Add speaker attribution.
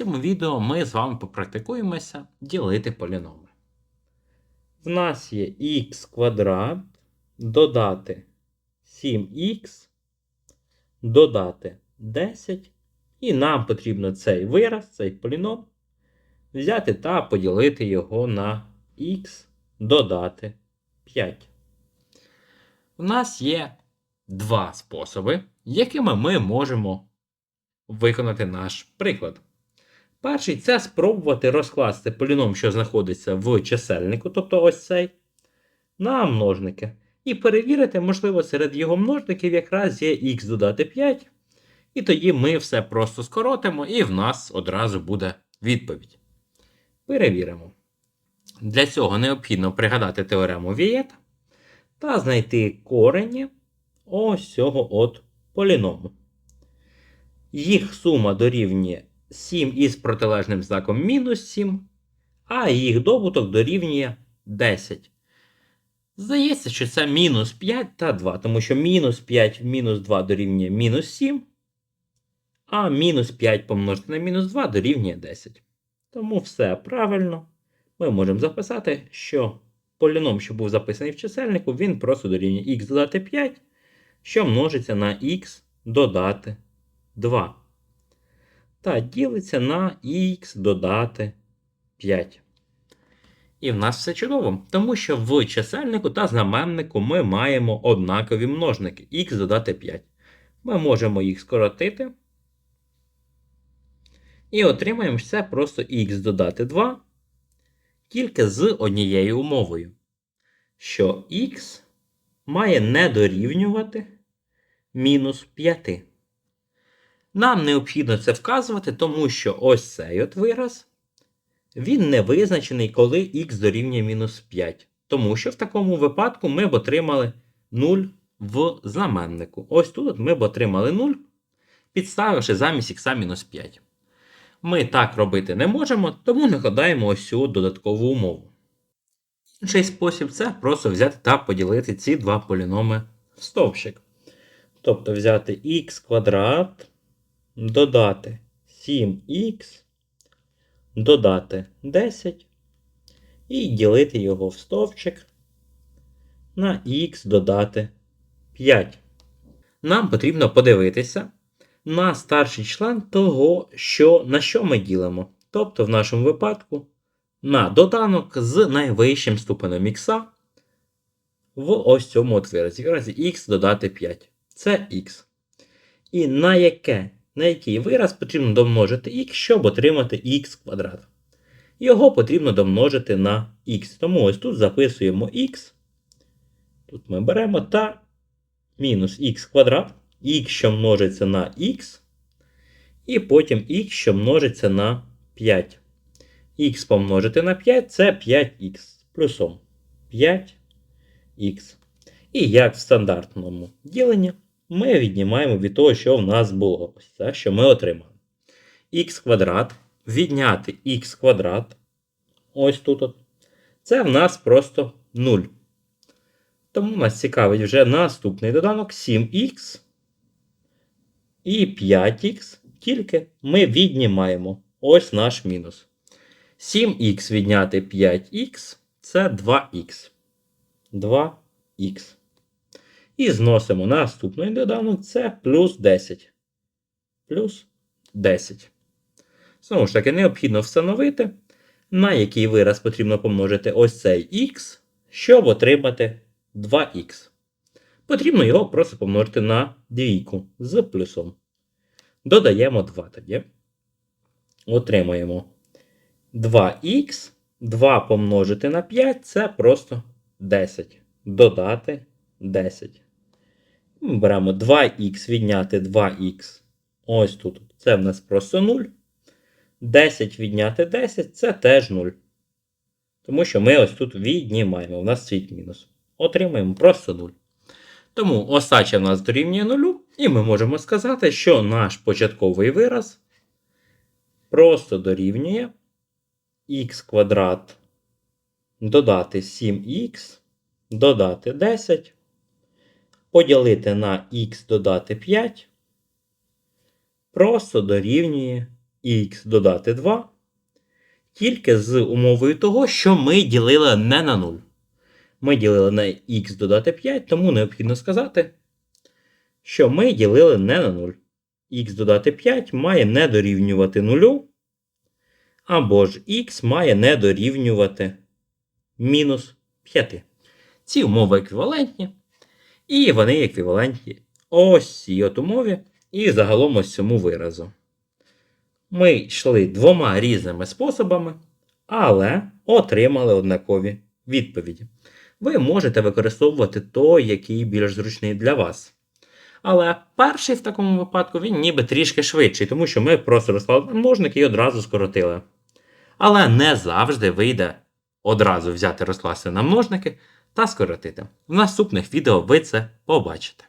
Speaker 1: цьому відео ми з вами попрактикуємося ділити поліноми. В нас є х квадрат, додати 7х, додати 10. І нам потрібно цей вираз, цей поліном, взяти та поділити його на х додати 5. У нас є два способи, якими ми можемо виконати наш приклад. Перший це спробувати розкласти поліном, що знаходиться в чисельнику, тобто ось цей, на множники. І перевірити, можливо, серед його множників якраз є х додати 5. І тоді ми все просто скоротимо, і в нас одразу буде відповідь. Перевіримо. Для цього необхідно пригадати теорему Вієта та знайти корені ось цього от поліному. Їх сума дорівнює 7 із протилежним знаком мінус 7, а їх добуток дорівнює 10. Здається, що це мінус 5 та 2, тому що мінус 5 в мінус 2 дорівнює мінус 7, а мінус 5 помножити на мінус 2 дорівнює 10. Тому все правильно. Ми можемо записати, що поліном, що був записаний в чисельнику, він просто дорівнює х додати 5, що множиться на х додати 2. Та ділиться на х додати 5. І в нас все чудово, тому що в чисельнику та знаменнику ми маємо однакові множники х додати 5. Ми можемо їх скоротити. І отримаємо це просто х додати 2, тільки з однією умовою, що х має не дорівнювати мінус 5. Нам необхідно це вказувати, тому що ось цей от вираз, він не визначений, коли х дорівнює мінус 5. Тому що в такому випадку ми б отримали 0 в знаменнику. Ось тут ми б отримали 0, підставивши замість х мінус 5. Ми так робити не можемо, тому накладаємо ось цю додаткову умову. Інший спосіб це просто взяти та поділити ці два поліноми в стовпчик. Тобто взяти х квадрат, додати 7х, додати 10 і ділити його в стовпчик на х додати 5. Нам потрібно подивитися на старший член того, що, на що ми ділимо. Тобто, в нашому випадку, на доданок з найвищим ступенем х в ось цьому от виразі. виразі х додати 5. Це х. І на яке, на який вираз потрібно домножити х, щоб отримати х квадрат. Його потрібно домножити на х. Тому ось тут записуємо х. Тут ми беремо та мінус х квадрат х, що множиться на х, і потім х, що множиться на 5. Х помножити на 5 це 5х плюсом 5х. І як в стандартному діленні, ми віднімаємо від того, що в нас було. Ось що ми отримали. х квадрат відняти х квадрат. Ось тут. от, Це в нас просто 0. Тому нас цікавить вже наступний доданок 7х і 5х, тільки ми віднімаємо ось наш мінус. 7х відняти 5х це 2х. 2х. І зносимо наступний доданок це плюс 10. Плюс 10. Знову ж таки, необхідно встановити, на який вираз потрібно помножити ось цей х, щоб отримати 2х. Потрібно його просто помножити на двійку з плюсом. Додаємо 2 тоді. Отримуємо 2х. 2 помножити на 5 це просто 10. Додати 10. Ми беремо 2х відняти 2х. Ось тут. Це в нас просто 0. 10 відняти 10 це теж 0. Тому що ми ось тут віднімаємо. У нас світ мінус. Отримаємо просто 0. Тому остача в нас дорівнює 0, і ми можемо сказати, що наш початковий вираз просто дорівнює х квадрат додати 7х, додати 10, поділити на х додати 5, просто дорівнює х додати 2 тільки з умовою того, що ми ділили не на 0. Ми ділили на х додати 5, тому необхідно сказати, що ми ділили не на 0. х додати 5 має не дорівнювати 0, або ж х має не дорівнювати мінус 5. Ці умови еквівалентні, і вони еквівалентні ось цій от умові, і загалом ось цьому виразу. Ми йшли двома різними способами, але отримали однакові відповіді. Ви можете використовувати той, який більш зручний для вас. Але перший в такому випадку він ніби трішки швидший, тому що ми просто розклали множники і одразу скоротили. Але не завжди вийде одразу взяти розкласти на множники та скоротити. В наступних відео ви це побачите.